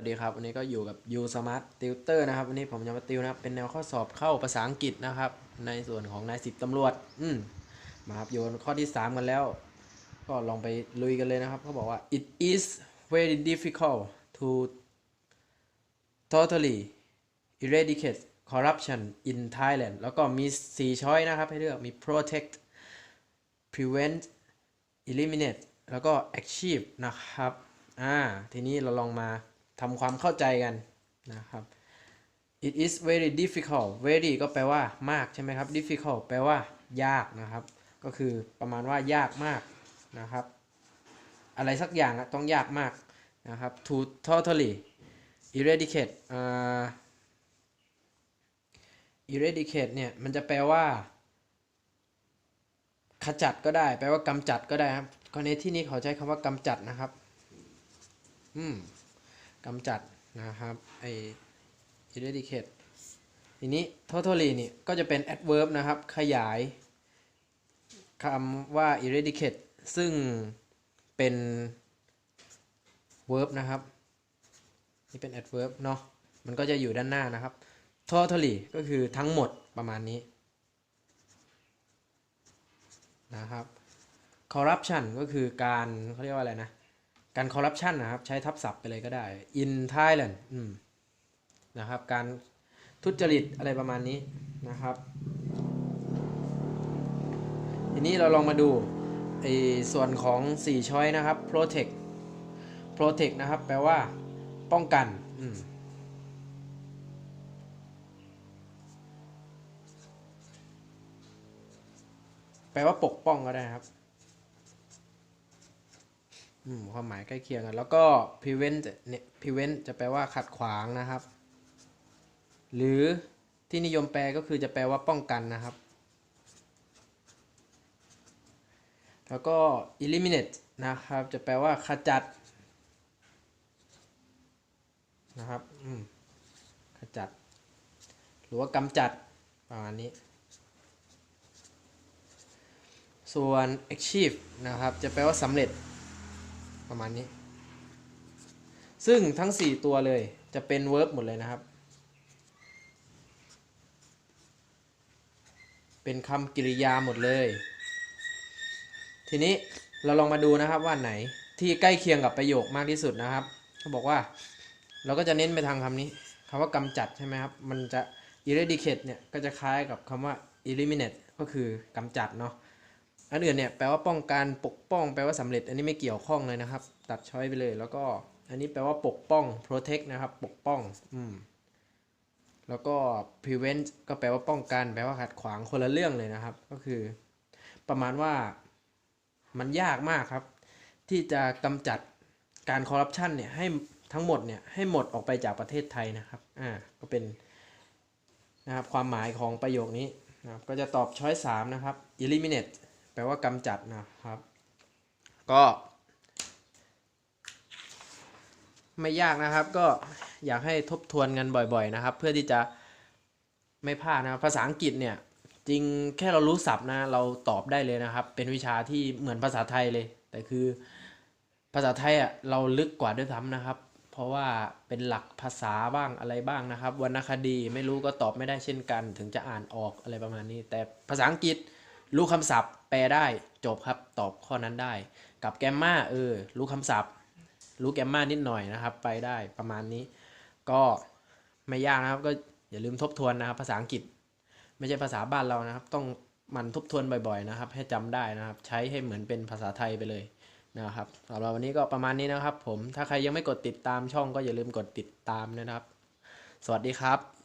สวัสดีครับวันนี้ก็อยู่กับ U Smart Tutor นะครับวันนี้ผมจะมาติวนะครับเป็นแนวข้อสอบเข้าภาษาอังกฤษนะครับ ในส่วนของนายสิบตำรวจ อืมมาครับโยนข้อที่ 3 กันแล้ว ก็ลองไปลุยกันเลยนะครับเขาบอกว่า it is very difficult to totally eradicate corruption in Thailand แล้วก็มี 4 ช้อยนะครับให้เลือกมี protect prevent eliminate แล้วก็ achieve นะครับอ่าทีนี้เราลองมา ทำความเข้าใจกันนะครับ it is very difficult very ก็แปลว่ามากใช่ไหมครับ difficult แปลว่ายากนะครับ ก็คือประมาณว่ายากมากนะครับ อะไรสักอย่างต้องยากมากนะครับ to totally eradicate อ่า eradicate เนี่ยมันจะแปลว่า ขจัดก็ได้ แปลว่ากำจัดก็ได้ครับกรณีที่นี้เขาใช้คำว่ากำจัดนะครับ อืม กำจัดนะครับไอ eradicate ทีนี้ totally นี่ก็จะเป็น adverb นะครับ ขยายคำว่า eradicate ซึ่งเป็น verb นะครับ นี่เป็น adverb เนาะมันก็จะอยู่ด้านหน้านะครับ totally ก็คือทั้งหมดประมาณนี้นะครับ corruption ก็คือการเขาเรียกว่าอะไรนะ การ corruption นะครับ ใช้ทับศัพท์ไปเลยก็ได้ in Thailand อืมนะครับ การทุจริตอะไรประมาณนี้นะครับ ทีนี้เราลองมาดูไอส่วนของ 4 ช้อยนะครับ protect protect นะครับ แปลว่า ป้องกันอืมแปลว่าปกป้องก็ได้ครับ อืมความหมายใกล้เคียงกัน แล้วก็ prevent เนี่ย prevent จะแปลว่าขัดขวางนะครับ หรือที่นิยมแปลก็คือจะแปลว่าป้องกันนะครับ แล้วก็ eliminate นะครับ จะแปลว่าขจัดนะครับอืมขจัด หรือว่ากำจัดประมาณนี้ ส่วน achieve นะครับ จะแปลว่าสำเร็จ ประมาณนี้ ซึ่งทั้ง 4 ตัวเลยจะเป็น verb หมดเลยนะครับ เป็นคำกริยาหมดเลย ทีนี้เราลองมาดูนะครับว่าไหนที่ใกล้เคียงกับประโยคมากที่สุดนะครับเขาบอกว่าเราก็จะเน้นไปทางคำนี้คำว่ากำจัดใช่ไหมครับ มันจะ eradicate เนี่ยก็จะคล้ายกับคำว่า eliminate ก็คือกำจัดเนาะ อันอื่นเนี่ยแปลว่าป้องกันปกป้อง แปลว่าสำเร็จ อันนี้ไม่เกี่ยวข้องเลยนะครับ ตัดช้อยไปเลย แล้วก็อันนี้แปลว่าปกป้อง protect นะครับ ปกป้องอืมแล้วก็ prevent ก็แปลว่าป้องกัน แปลว่าขัดขวางคนละเรื่องเลยนะครับ ก็คือประมาณว่ามันยากมากครับ ที่จะกำจัดการคอร์รัปชันเนี่ยให้ทั้งหมดเนี่ยให้หมดออกไปจากประเทศไทยนะครับอ่าก็เป็นนะครับความหมายของประโยคนี้นะครับก็จะตอบช้อยสามนะครับ eliminate ลว่ากำจัดนะครับ ก็ ไม่ยากนะครับ ก็อยากให้ทบทวนกันบ่อยๆนะครับ เพื่อที่จะไม่พลาดนะครับภาษาอังกฤษเนี่ยจริงแค่เรารู้ศัพท์นะเราตอบได้เลยนะครับ เป็นวิชาที่เหมือนภาษาไทยเลย แต่คือภาษาไทยอะเราลึกกว่าด้วยซ้ำนะครับ เพราะว่าเป็นหลักภาษาบ้างอะไรบ้างนะครับวรรณคดีไม่รู้ก็ตอบไม่ได้เช่นกัน ถึงจะอ่านออกอะไรประมาณนี้ แต่ภาษาอังกฤษ รู้คำศัพท์แปลได้จบครับตอบข้อนั้นได้ กับแกมมาเออรู้คำศัพท์ รู้แกมมานิดหน่อยนะครับ ไปได้ประมาณนี้ ก็ไม่ยากนะครับก็อย่าลืมทบทวนนะครับ ภาษาอังกฤษ ไม่ใช่ภาษาบ้านเรานะครับ ต้องมันทบทวนบ่อย ๆนะครับ ให้จำได้นะครับ ใช้ให้เหมือนเป็นภาษาไทยไปเลยนะครับสำหรับวันนี้ก็ประมาณนี้นะครับ ผมถ้าใครยังไม่กดติดตามช่องก็อย่าลืมกดติดตามนะครับ สวัสดีครับ